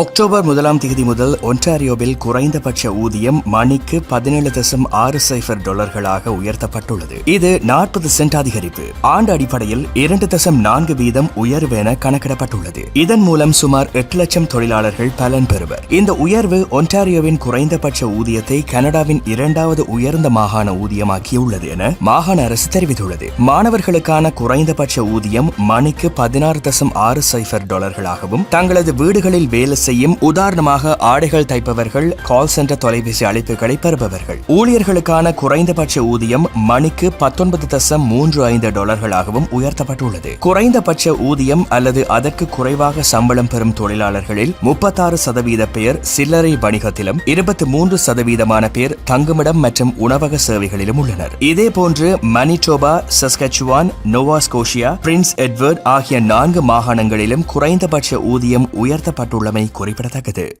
October முதலாம் தேதி முதல் ஒன்டாரியோவில் குறைந்தபட்ச ஊதியம் மணிக்கு பதினேழு தசம் ஆறு சைஃபர் டாலர்களாக உயர்த்தப்பட்டுள்ளது. இது நாற்பது சென்ட் அதிகரிப்பு. ஆண்டு அடிப்படையில் இரண்டு தசம் நான்கு வீதம் உயர்வு என கணக்கிடப்பட்டுள்ளது. இதன் மூலம் சுமார் எட்டு லட்சம் தொழிலாளர்கள் பலன் பெறுவர். இந்த உயர்வு ஒன்டாரியோவின் குறைந்தபட்ச ஊதியத்தை கனடாவின் இரண்டாவது உயர்ந்த மாகாண ஊதியமாக்கியுள்ளது என மாகாண அரசு தெரிவித்துள்ளது. மாணவர்களுக்கான குறைந்தபட்ச ஊதியம் மணிக்கு பதினாறு தசம் ஆறு சைஃபர் டாலர்களாகவும் தங்களது வீடுகளில் வேலை செய்யும் உதாரணமாக ஆடைகள் தைப்பவர்கள் கால் சென்டர் தொலைபேசி அழைப்புகளை பெறுபவர்கள். ஊழியர்களுக்கான குறைந்தபட்ச ஊதியம் மணிக்கு பத்தொன்பது தசம் மூன்று ஐந்து டாலர்களாகவும் உயர்த்தப்பட்டுள்ளது. குறைந்தபட்ச ஊதியம் அல்லது அதற்கு குறைவாக சம்பளம் பெறும் தொழிலாளர்களில் முப்பத்தாறு சதவீத பேர் சில்லறை வணிகத்திலும் இருபத்தி மூன்று சதவீதமான பேர் தங்குமிடம் மற்றும் உணவக சேவைகளிலும் உள்ளனர். இதேபோன்று Manitoba Saskatchewan Nova Scotia Prince Edward ஆகிய நான்கு மாகாணங்களிலும் குறைந்தபட்ச ஊதியம் உயர்த்தப்பட்டுள்ளமை குறிப்பிடத்தக்கது